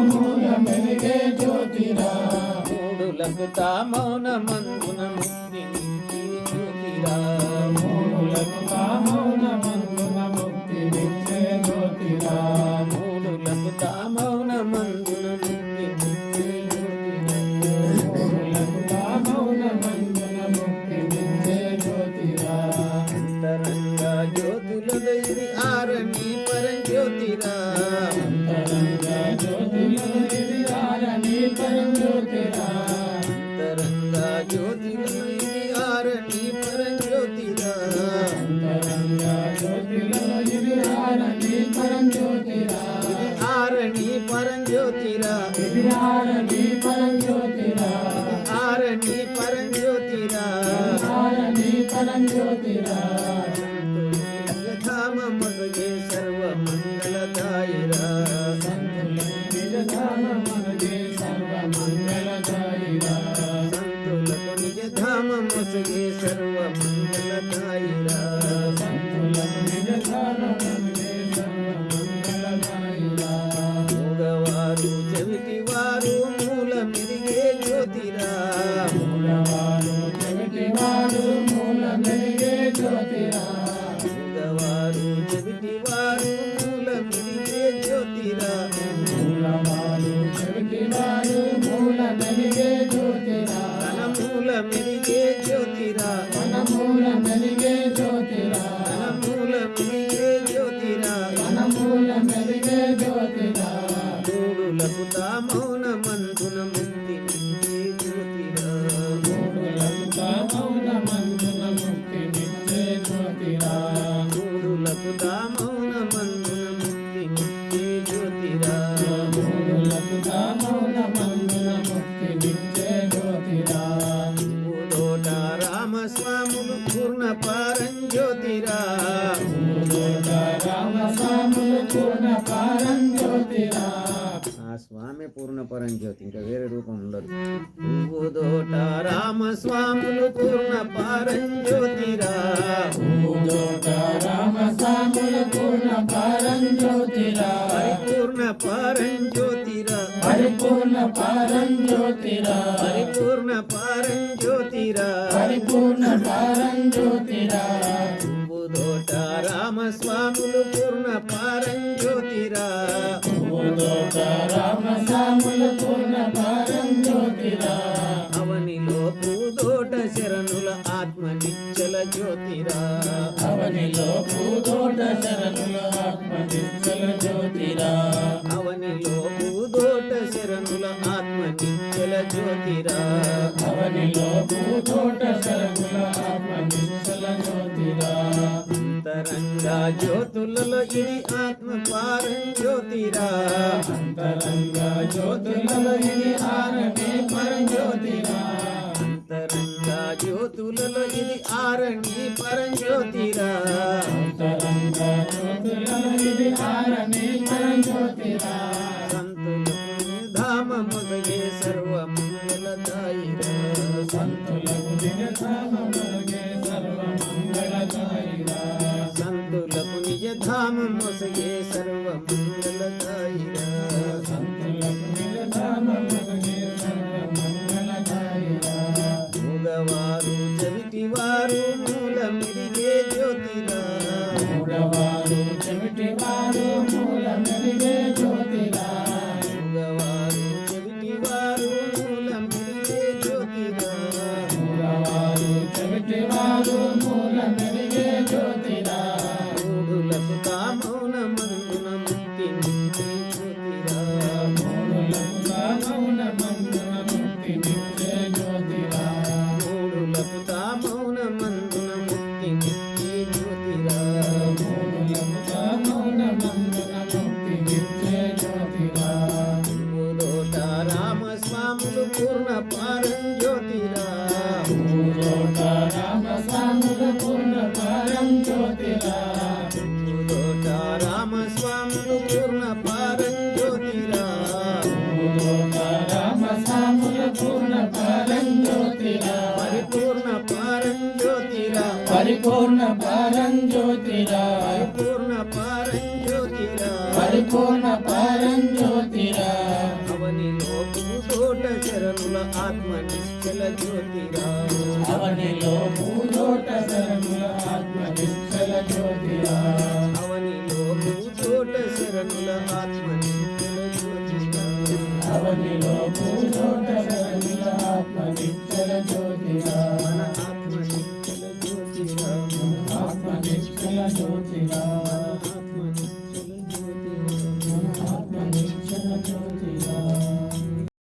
మూల జ్యోతిరా. మూడులకు తా ఆరని పరంజ్యోతిరా. ఆరని పరంజ్యోతిరా. ఆరని పరంజ్యోతిరా. ధామ మగగే సర్వ మంగళదాయిరా సంతుల నిజధామ మనదే సర్వ మంగళదాయిరా మూడులకు తా మౌన మందున ముక్తి నిండే జ్యోతిరా మూడులకు మౌన మందున ముక్తి నిచ్చే జ్యోతిరా మూడులకు తా మౌన మందున ముక్తి నిండే జ్యోతిరా మూడులకు మౌన మందున ముక్తి నిచ్చే జ్యోతిరా మూడోట రామస్వాములు పూర్ణ స్వామి పూర్ణ పరంజ్యోతి ఇంకా వేరే రూపం ఉండదు. ఊదోట రామ స్వాములు పూర్ణ పారంజ్యోతిరా మూడోట రామస్వాములు పూర్ణ పారంజ్యోతిరా పరిపూర్ణ పారంజ్యోతిరా పరిపూర్ణ పారంజ్యోతిరా పరిపూర్ణ పారంజ్యోతిరా పరిపూర్ణ పారంజ్యోతిరా బుధోట రామస్వాములు పూర్ణ పారంజ్యోతిరా మూడోట రామస్వాములు పూర్ణ పారంజ్యోతిరా అవనిలో పూదోట శరణుల ఆత్మ నిచ్చల జ్యోతిరా. అవనిలో పూదోట శరణుల ఆత్మ నిశ్చల జ్యోతిరా. అవనిలో పూదోట శరణుల ఆత్మ నిచ్చల జ్యోతిరా. అవనిలో పూదోట శరణుల అంతరంగా జ్యోతులలో ఇది ఆత్మ పారే జ్యోతిరా. అంతరంగా జ్యోతులలో ఇది పర జ్యోతిరా. అంతరంగా జ్యోతులలో ఇది ఆరణి పర జ్యోతిరా. అంతరంగా జ్యోతులలో ఇది ఆరణి పర జ్యోతిరా. పరిపూర్ణ పారం జ్యోతిరా పరిపూర్ణ పారం జ్యోతిరా పరిపూర్ణ పారం జ్యోతిరా అవని లోపు తోట శరణుల ఆత్మ నిశ్చల జ్యోతిరా అవని లోపు తోట శరణుల ఆత్మ నిశ్చల జ్యోతిరా